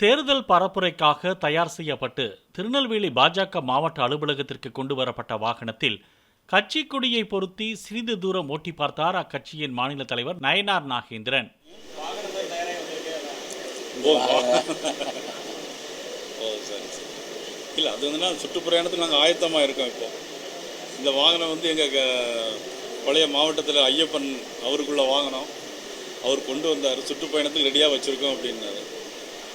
தேர்தல் பரப்புரைக்காக தயார் செய்யப்பட்டு திருநெல்வேலி பாஜக மாவட்ட அலுவலகத்திற்கு கொண்டு வரப்பட்ட வாகனத்தில் கட்சி கொடியை பொருத்தி சிறிது தூரம் ஓட்டி பார்த்தார் அக்கட்சியின் மாநில தலைவர் நயனார் நாகேந்திரன். ஓ ஓ இல்லை அது வந்துன்னா சுற்றுப்பிரயாணத்துக்கு நாங்கள் ஆயத்தமாக இருக்கோம் இப்போ. இந்த வாகனம் வந்து எங்கள் பழைய மாவட்டத்தில் ஐயப்பன் அவருக்குள்ள வாகனம். அவர் கொண்டு வந்தார். சுற்றுப்பயணத்துக்கு ரெடியாக வச்சுருக்கோம் அப்படின்னாரு.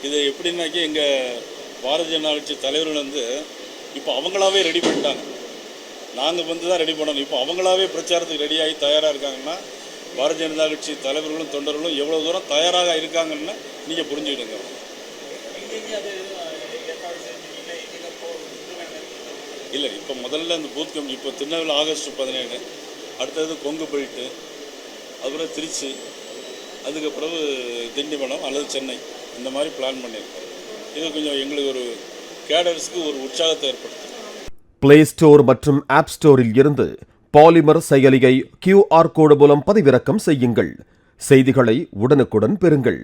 இது எப்படின்னாக்கி எங்கள் பாரதிய ஜனதா கட்சி தலைவர்கள் வந்து இப்போ அவங்களாவே ரெடி பண்ணிட்டாங்க. நாங்கள் வந்து தான் ரெடி பண்ணணும். இப்போ அவங்களாவே பிரச்சாரத்துக்கு ரெடியாகி தயாராக இருக்காங்கன்னா பாரதிய ஜனதா கட்சி தலைவர்களும் தொண்டர்களும் எவ்வளோ தூரம் தயாராக இருக்காங்கன்னு நீங்கள் புரிஞ்சுக்கிடுங்க. இல்லை இப்போ முதல்ல இந்த பூத் கமிட்டி இப்போ திருநெல்வேலி ஆகஸ்ட் பதினேழு அடுத்தது கொங்கு போயிட்டு அப்புறம் திருச்சி அதுக்கப்புறம் திண்டிவனம் அல்லது சென்னை. இந்த மாதிரி பிளான் பண்ணியிருக்கோம். இது கொஞ்சம் எங்களுக்கு ஒரு கேடர்ஸ்க்கு ஒரு உற்சாகத்தை ஏற்படுத்தும். பிளே ஸ்டோர் மற்றும் ஆப் ஸ்டோரில் இருந்து பாலிமர் செயலியை கியூஆர் கோடு மூலம் பதிவிறக்கம் செய்யுங்கள். செய்திகளை உடனுக்குடன் பெறுங்கள்.